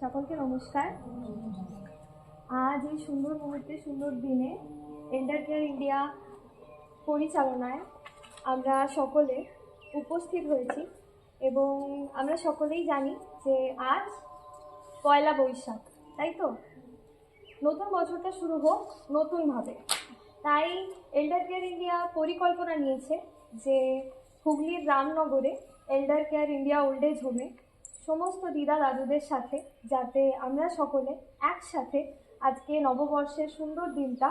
সকলকে নমস্কার। আজ এই সুন্দর মুহূর্তে, সুন্দর দিনে এন্ডার কেয়ার ইন্ডিয়া পরিচালনায় আমরা সকলে উপস্থিত হয়েছি এবং আমরা সকলেই জানি যে আজ পয়লা বৈশাখ, তাই তো? নতুন বছরটা শুরু হোক নতুনভাবে। তাই এল্ডার কেয়ার ইন্ডিয়া পরিকল্পনা নিয়েছে যে হুগলির রামনগরে elder care India old age হোমে সমস্ত দিদা দাদুদের সাথে, যাতে আমরা সকলে একসাথে আজকে নববর্ষের সুন্দর দিনটা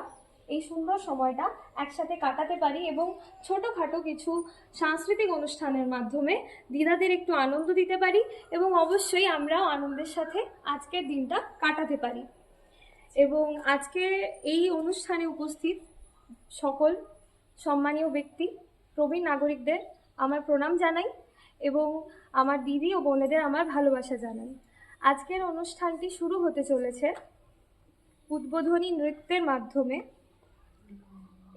এই সুন্দর সময়টা একসাথে কাটাতে পারি এবং ছোটোখাটো কিছু সাংস্কৃতিক অনুষ্ঠানের মাধ্যমে দিদাদের একটু আনন্দ দিতে পারি এবং অবশ্যই আমরাও আনন্দের সাথে আজকের দিনটা কাটাতে পারি। এবং আজকে এই অনুষ্ঠানে উপস্থিত সকল সম্মানীয় ব্যক্তি, প্রবীণ নাগরিকদের আমার প্রণাম জানাই এবং আমার দিদি ও বোনেদের আমার ভালোবাসা জানাই। আজকের অনুষ্ঠানটি শুরু হতে চলেছে উদ্বোধনী নৃত্যের মাধ্যমে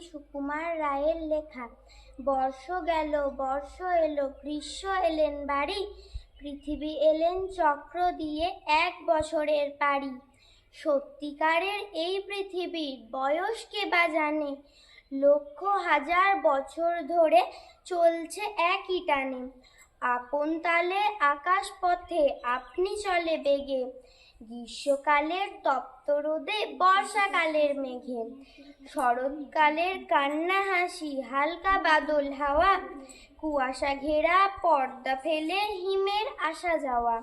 সুকুমার রায়ের লেখা। বর্ষ গেল, বর্ষ এলো, গ্রীষ্ম এলেন বাড়ি, পৃথিবী এলেন চক্র দিয়ে এক বছরের পাড়ি। সত্যিকারের এই পৃথিবীর বয়স কে বা জানে? লক্ষ হাজার বছর ধরে চলছে একই টানে। আপন তালে আকাশ পথে, আপনি চলে বেগে। গ্রীষ্মকালের তপ্ত রোদে বর্ষাকালের মেঘে। শরৎকালের কান্না হাসি, হালকা বাদল হাওয়া। কুয়াশা ঘেরা, পর্দা ফেলে, হিমের আসা যাওয়া।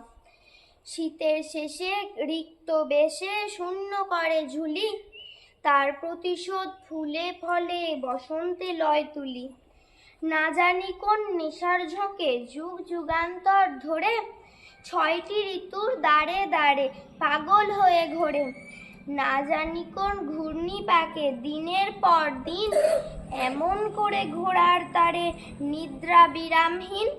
শীতের শেষে রিক্ত বেশে শূন্য করে ঝুলি। তার প্রতিশোধ ফুলে ফলে বসন্তে লয় তুলি। না জানি কোন নেশার ঝোঁকে যুগ যুগান্তর ধরে ছয়টি ঋতুর দাঁড়ে দাঁড়ে পাগল হয়ে ঘোরে। না জানি কোন ঘূর্ণি পাকে, দিনের পর দিন এমন করে ঘোড়ার তারে নিদ্রা বিরামহীন,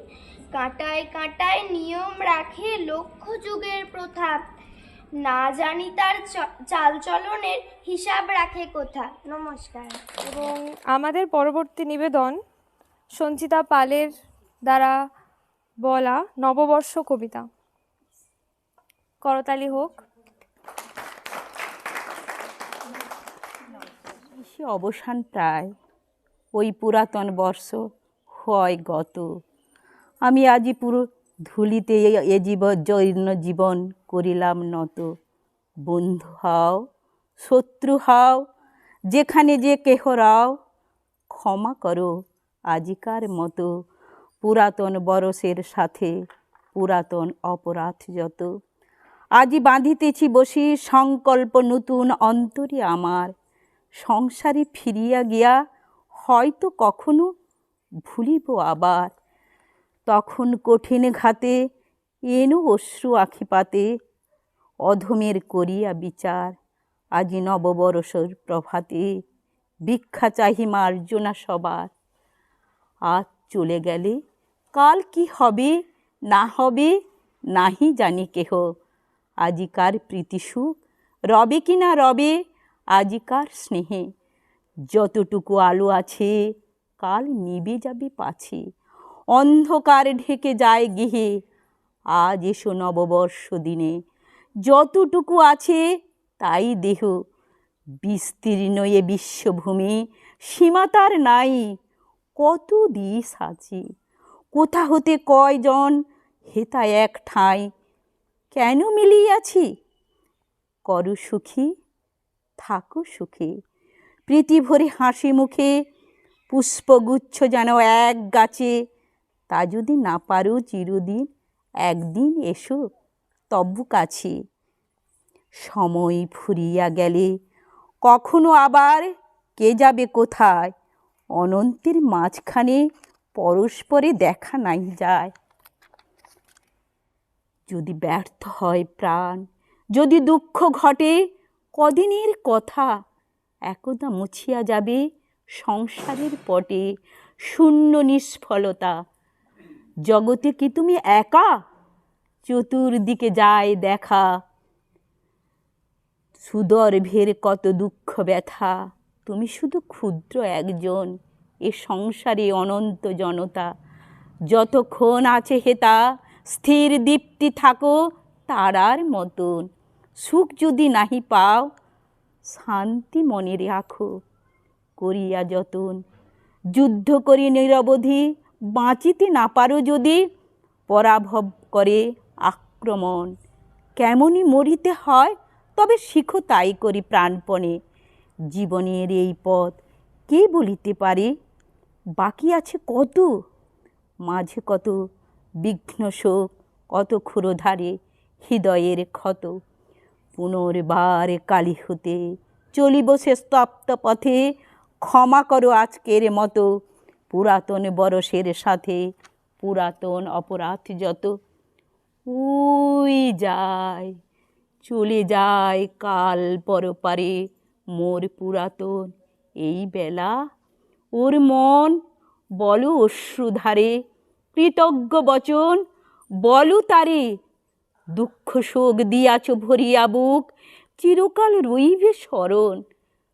কাঁটায় কাঁটায় নিয়ম রাখে লক্ষ যুগের প্রথা। না জানি তার চালচলনের হিসাব রাখে কোথা। নমস্কার। এবং আমাদের পরবর্তী নিবেদন সঞ্চিতা পালের দ্বারা বলা নববর্ষ কবিতা। করতালি হোক। সে অবসান প্রায় ওই পুরাতন বর্ষ হয় গত। আমি আজি পুরো ধুলিতে এ- জীব জৈর্ণ জীবন করিলাম নত। বন্ধু হাও, শত্রু হাও, যেখানে যে কেহ রাও, ক্ষমা করো আজিকার মতো পুরাতন বরসের সাথে পুরাতন অপরাধ যত। আজি বাঁধিতেছি বসি সংকল্প নতুন অন্তরে আমার। সংসারে ফিরিয়া গিয়া হয়তো কখনো ভুলিব আবার। তখন কঠিন ঘাতে এনো অশ্রু আখিপাতে, অধমের করিয়া বিচার। আজি নববরসর প্রভাতে ভিক্ষা চাহি মার্জনা সবার। আজ চলে গেলে কাল কি হবে, না হবে, নাহি জানি কেহ। আজিকার প্রীতিসুখ রবে কি না রবে আজিকার স্নেহে। যতটুকু আলো আছে, কাল নিবে যাবে পাছে। অন্ধকার ঢেকে যায় গৃহে, আজ এসো নববর্ষ দিনে। যতটুকু আছে, তাই দেহ। বিস্তীর্ণ এ বিশ্বভূমি, সীমা তার নাই। কত দিস আছে? কোথা হতে কয়জন হেতা এক ঠাঁই? কেন মিলিয়াছি? করু সুখী, থাকো সুখী। প্রীতি ভরে হাসি মুখে, পুষ্পগুচ্ছ যেন এক গাছে। তা যদি না পারো চিরদিন, একদিন এসো তব্বু কাছে। সময় ফুরিয়া গেলে, কখনো আবার কে যাবে কোথায়? অনন্তের মাঝখানে পরস্পরে দেখা নাই যায়। যদি ব্যর্থ হয় প্রাণ, যদি দুঃখ ঘটে, কদিনের কথা? একদা মুছিয়া যাবে সংসারের পটে শূন্য নিষ্ফলতা। জগতে কি তুমি একা? চতুর্দিকে যায় দেখা। সুদর্ভের কত দুঃখ ব্যথা? তুমি শুধু ক্ষুদ্র একজন, এ সংসারে অনন্ত জনতা। যতক্ষণ আছে হেতা স্থির দীপ্তি থাকো তারার মতন। সুখ যদি নাহি পাও, শান্তি মনে রাখো। করিয়া যতন। যুদ্ধ করি নিরবধি, বাঁচিতে না পারো যদি, পরাভব করে আক্রমণ। কেমনই মরিতে হয়, তবে শিখো তাই করি প্রাণপণে। জীবনের এই পথ কে বলিতে পারে? বাকি আছে কত? মাঝে কত বিঘ্ন শোক কত ক্ষুরধারে হৃদয়ের ক্ষত। পুনর্বার কালি হতে চলিব সে স্তপ্ত পথে। ক্ষমা করো আজকের মতো। পুরাতন বরসের সাথে পুরাতন অপরাধ যত। উই যায়, চলে যায় কাল পরপারে মোর পুরাতন। এই বেলা ওর মন বলো অশ্রুধারে। কৃতজ্ঞ বচন, বলু তারে। দুঃখ শোক দিয়াছ ভরিয়া বুক, চিরকাল রইবে স্মরণ।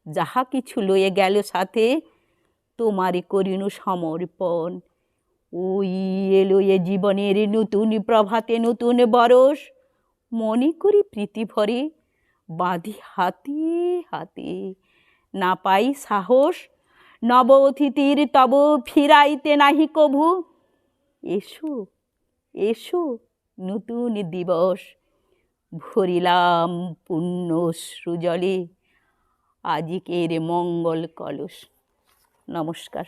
যাহা কিছু লয়ে গেল সাথে, তোমারে করিনু সমর্পণ। ওই এলো এ জীবনের নতুন প্রভাতে নতুন বরস মনে করি প্রীতি ভরে, বাঁধি হাতে হাতে। না পাই সাহস নব অতিথির তব ফিরাইতে নাহি কভু। এসো এসো নতুন দিবস। ভরিলাম পুণ্য সৃজলে আজিকের মঙ্গল কলস। নমস্কার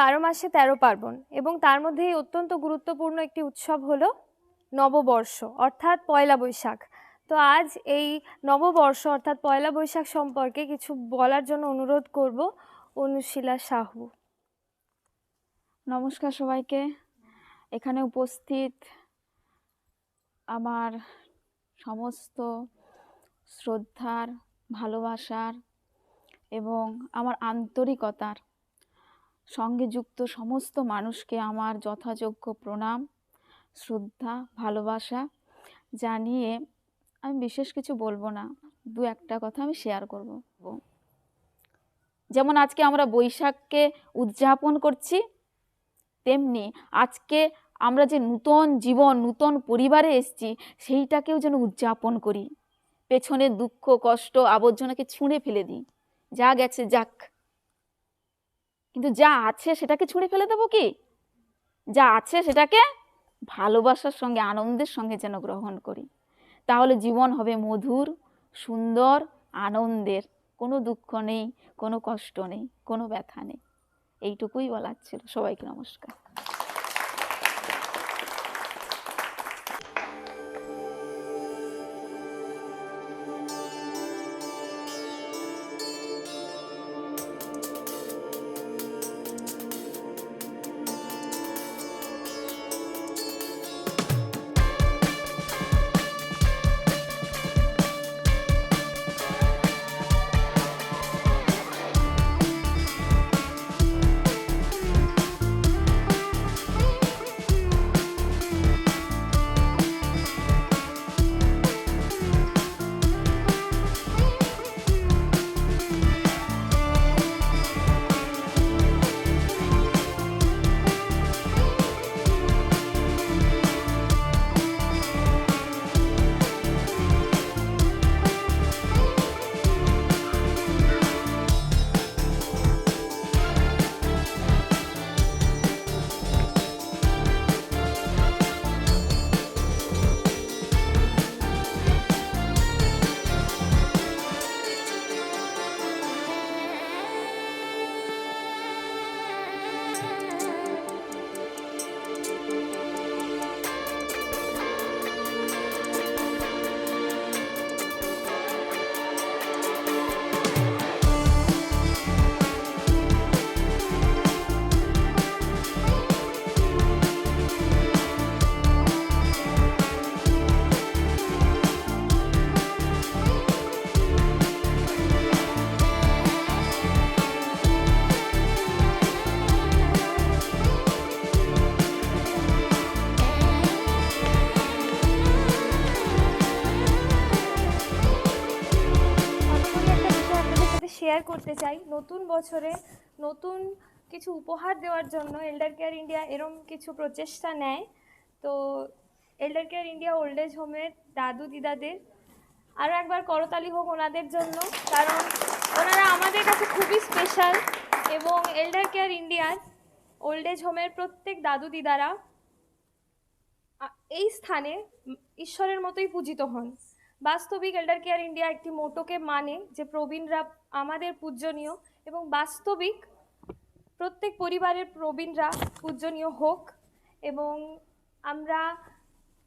বারো মাসে তেরো পার্বণ এবং তার মধ্যেই অত্যন্ত গুরুত্বপূর্ণ একটি উৎসব হলো নববর্ষ, অর্থাৎ পয়লা বৈশাখ। তো আজ এই নববর্ষ, অর্থাৎ পয়লা বৈশাখ সম্পর্কে কিছু বলার জন্য অনুরোধ করব অনুশীলা সাহু। নমস্কার সবাইকে। এখানে উপস্থিত আমার সমস্ত শ্রদ্ধার, ভালোবাসার এবং আমার আন্তরিকতার সঙ্গে যুক্ত সমস্ত মানুষকে আমার যথাযোগ্য প্রণাম, শ্রদ্ধা, ভালোবাসা জানিয়ে আমি বিশেষ কিছু বলব না। দু একটা কথা আমি শেয়ার করব। যেমন আজকে আমরা বৈশাখকে উদযাপন করছি, তেমনি আজকে আমরা যে নূতন জীবন, নূতন পরিবারে এসেছি, সেইটাকেও যেন উদযাপন করি। পেছনের দুঃখ, কষ্ট, আবর্জনাকে ছুঁড়ে ফেলে দিই। যা গেছে যাক। কিন্তু যা আছে সেটাকে ছুঁড়ে ফেলে দেবো কি? যা আছে সেটাকে ভালোবাসার সঙ্গে, আনন্দের সঙ্গে যেন গ্রহণ করি। তাহলে জীবন হবে মধুর, সুন্দর, আনন্দের। কোনো দুঃখ নেই, কোনো কষ্ট নেই, কোনো ব্যথা নেই। এইটুকুই বলার ছিল। সবাইকে নমস্কার। করতে চাই। নতুন বছরে নতুন কিছু উপহার দেওয়ার জন্য এল্ডার কেয়ার ইন্ডিয়া এরম কিছু প্রচেষ্টা নেয়। তো elder care India old age হোমের দাদু দিদাদের আরও একবার করতালি হোক ওনাদের জন্য, কারণ ওনারা আমাদের কাছে খুবই স্পেশাল এবং এল্ডার কেয়ার ইন্ডিয়ার ওল্ড এজ হোমের প্রত্যেক দাদু দিদারা এই স্থানে ঈশ্বরের মতোই পূজিত হন। বাস্তবিক এল্ডার কেয়ার ইন্ডিয়া একটি মোটোকে মানে যে প্রবীণরা আমাদের পূজনীয় এবং বাস্তবিক প্রত্যেক পরিবারের প্রবীণরা পূজনীয় হোক এবং আমরা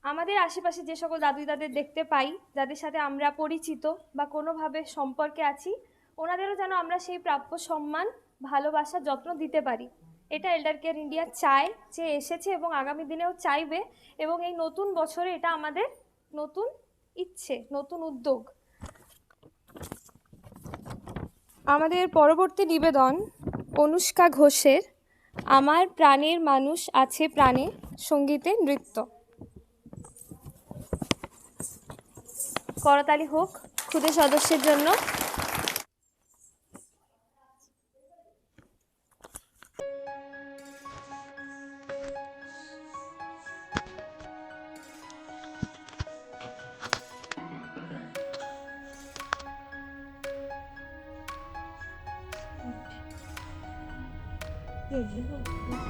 আমাদের আশেপাশে যে সকল দাদু দাদের দেখতে পাই, যাদের সাথে আমরা পরিচিত বা কোনোভাবে সম্পর্কে আছি, ওনাদেরও যেন আমরা সেই প্রাপ্য সম্মান ভালোবাসার যত্ন দিতে পারি। এটা এল্ডার কেয়ার ইন্ডিয়া চায় যে এসেছে এবং আগামী দিনেও চাইবে এবং এই নতুন বছরে এটা আমাদের নতুন ইচ্ছে, নতুন উদ্যোগ। আমাদের পরবর্তী নিবেদন, অনুষ্কা ঘোষের, আমার প্রাণের মানুষ আছে প্রাণে সঙ্গীতে নৃত্য। করতালি হোক ক্ষুদে সদস্যের জন্য। করতালি হোক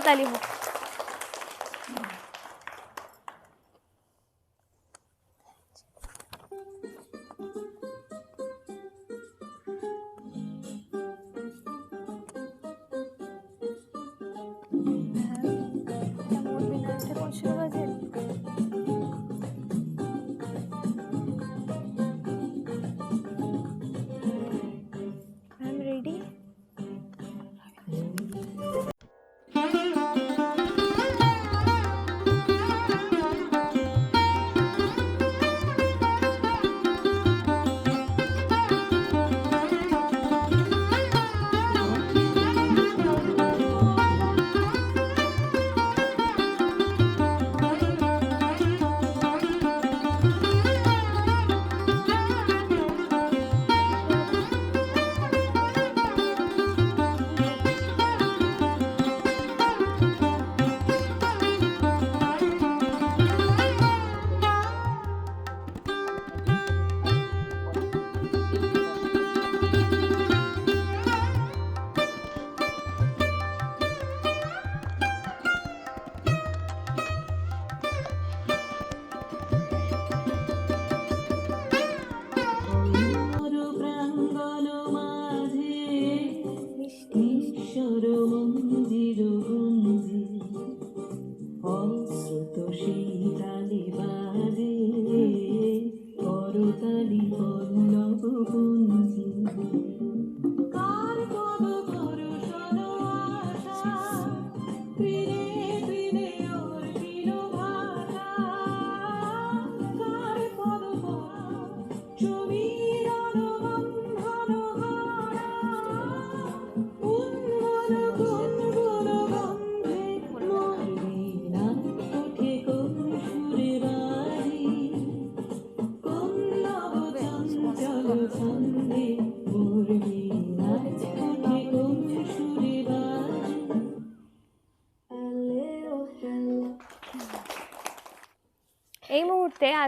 fatalismo.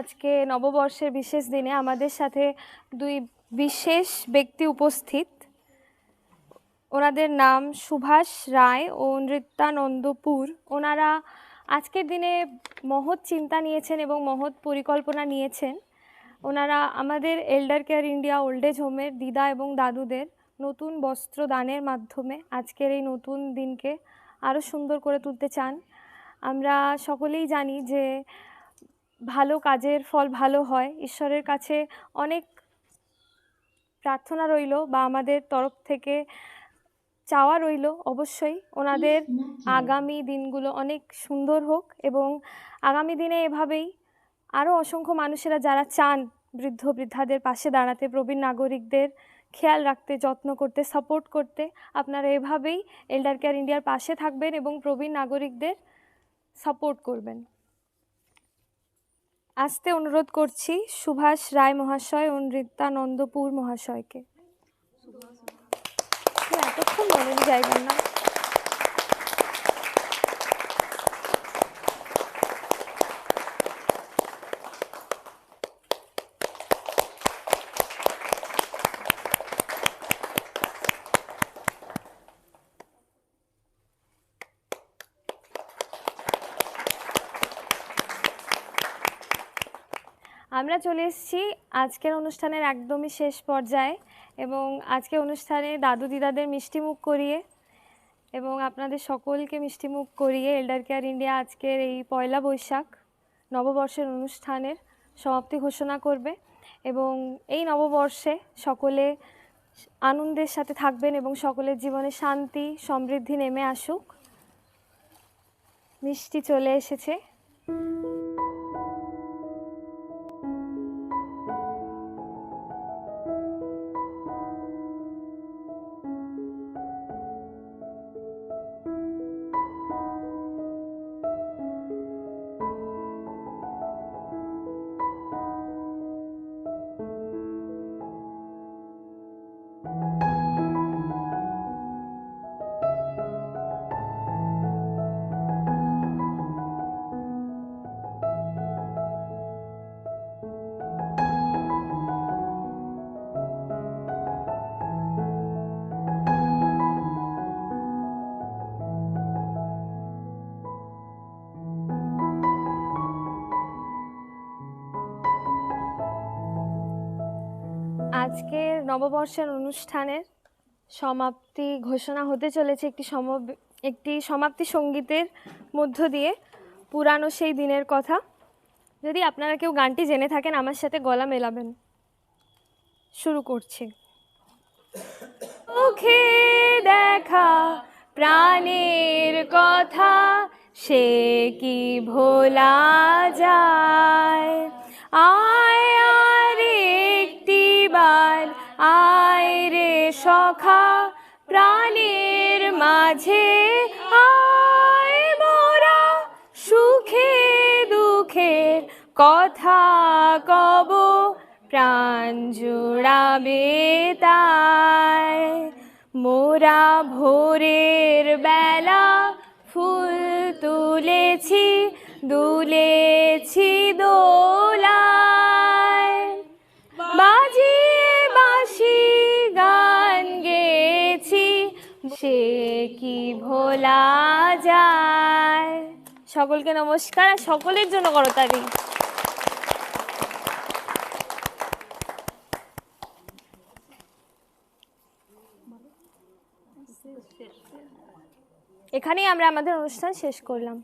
আজকে নববর্ষের বিশেষ দিনে আমাদের সাথে দুই বিশেষ ব্যক্তি উপস্থিত। ওনাদের নাম সুভাষ রায় ও নৃত্যানন্দপুর। ওনারা আজকের দিনে মহৎ চিন্তা নিয়েছেন এবং মহৎ পরিকল্পনা নিয়েছেন। ওনারা আমাদের elder care India old age হোমের দিদা এবং দাদুদের নতুন বস্ত্র দানের মাধ্যমে আজকের এই নতুন দিনকে আরও সুন্দর করে তুলতে চান। আমরা সকলেই জানি যে ভালো কাজের ফল ভালো হয়। ঈশ্বরের কাছে অনেক প্রার্থনা রইল বা আমাদের তরফ থেকে চাওয়া রইল অবশ্যই। ওনাদের আগামী দিনগুলো অনেক সুন্দর হোক এবং আগামী দিনে এভাবেই আরও অসংখ্য মানুষেরা যারা চান বৃদ্ধ বৃদ্ধাদের পাশে দাঁড়াতে, প্রবীণ নাগরিকদের খেয়াল রাখতে, যত্ন করতে সাপোর্ট করতে আপনারা এভাবেই এল্ডার কেয়ার ইন্ডিয়ার পাশে থাকবেন এবং প্রবীণ নাগরিকদের সাপোর্ট করবেন। আসতে অনুরোধ করছি সুভাষ রায় মহাশয় ও নৃত্যানন্দপুর মহাশয়কে। এতক্ষণ বলেন যাইবেন না আমরা চলে এসেছি আজকের অনুষ্ঠানের একদমই শেষ পর্যায়ে এবং আজকে অনুষ্ঠানে দাদু দিদাদের মিষ্টিমুখ করিয়ে এবং আপনাদের সকলকে মিষ্টিমুখ করিয়ে এল্ডার কেয়ার ইন্ডিয়া আজকের এই পয়লা বৈশাখ নববর্ষের অনুষ্ঠানের সমাপ্তি ঘোষণা করবে এবং এই নববর্ষে সকলে আনন্দের সাথে থাকবেন এবং সকলের জীবনে শান্তি, সমৃদ্ধি নেমে আসুক। মিষ্টি চলে এসেছে। আজকের নববর্ষের অনুষ্ঠানের সমাপ্তি ঘোষণা হতে চলেছে একটি সম একটি সমাপ্তি সঙ্গীতের মধ্য দিয়ে পুরানো সেই দিনের কথা। যদি আপনারা কেউ গানটি জেনে থাকেন, আমার সাথে গলা মেলাবেন। শুরু করছি। মুখে দেখা প্রাণের কথা, সে কি ভোলা যায়? আর আয় রে সখা, প্রাণের মাঝে আয় মোরা সুখে দুঃখের কথা কব, প্রাণ জুড়াবে তাই। মোরা ভোরের বেলা ফুল তুলেছি, দুলেছি দোলায় সে কি ভোলা যায়? সকলকে নমস্কার আর সকলের জন্য করতারি এখানেই আমরা আমাদের অনুষ্ঠান শেষ করলাম।